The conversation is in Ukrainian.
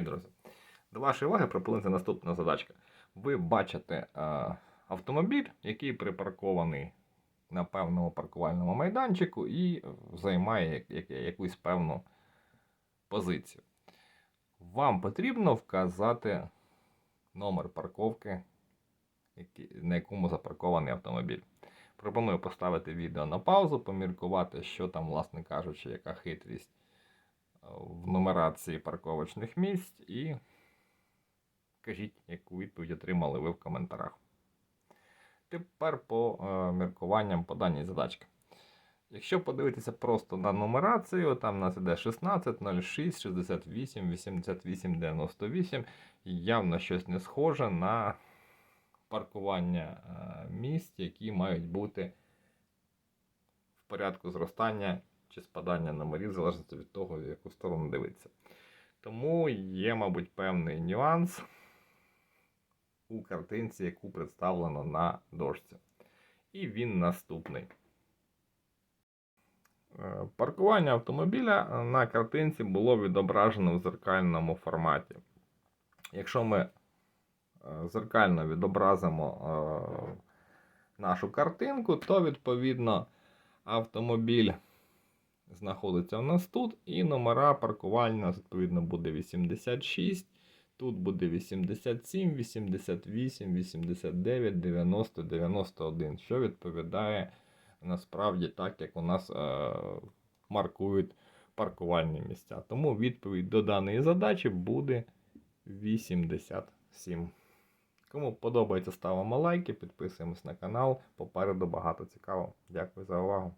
Друзі, до вашої уваги пропонується наступна задачка. Ви бачите е, автомобіль, який припаркований на певному паркувальному майданчику і займає як- як- якусь певну позицію. Вам потрібно вказати номер парковки, на якому запаркований автомобіль. Пропоную поставити відео на паузу, поміркувати, що там, власне кажучи, яка хитрість в нумерації парковочних місць і кажіть, яку відповідь отримали ви в коментарях. Тепер по е, міркуванням по даній задачці. Якщо подивитися просто на нумерацію, там у нас іде 16, 06, 68, 88, 98, явно щось не схоже на паркування е, місць, які мають бути в порядку зростання чи спадання номерів, залежно від того, в яку сторону дивитися. Тому є, мабуть, певний нюанс у картинці, яку представлено на дошці. І він наступний. Е, Паркування автомобіля на картинці було відображено в зеркальному форматі. Якщо ми е, зеркально відобразимо е, нашу картинку, то відповідно автомобіль знаходиться у нас тут, і номера нас відповідно буде 86. Тут буде 87, 88, 89, 90, 91, що відповідає насправді так, як у нас е, маркують паркувальні місця. Тому відповідь до даної задачі буде 87. Кому подобається, ставимо лайки, підписуємось на канал. Попереду багато цікавого. Дякую за увагу.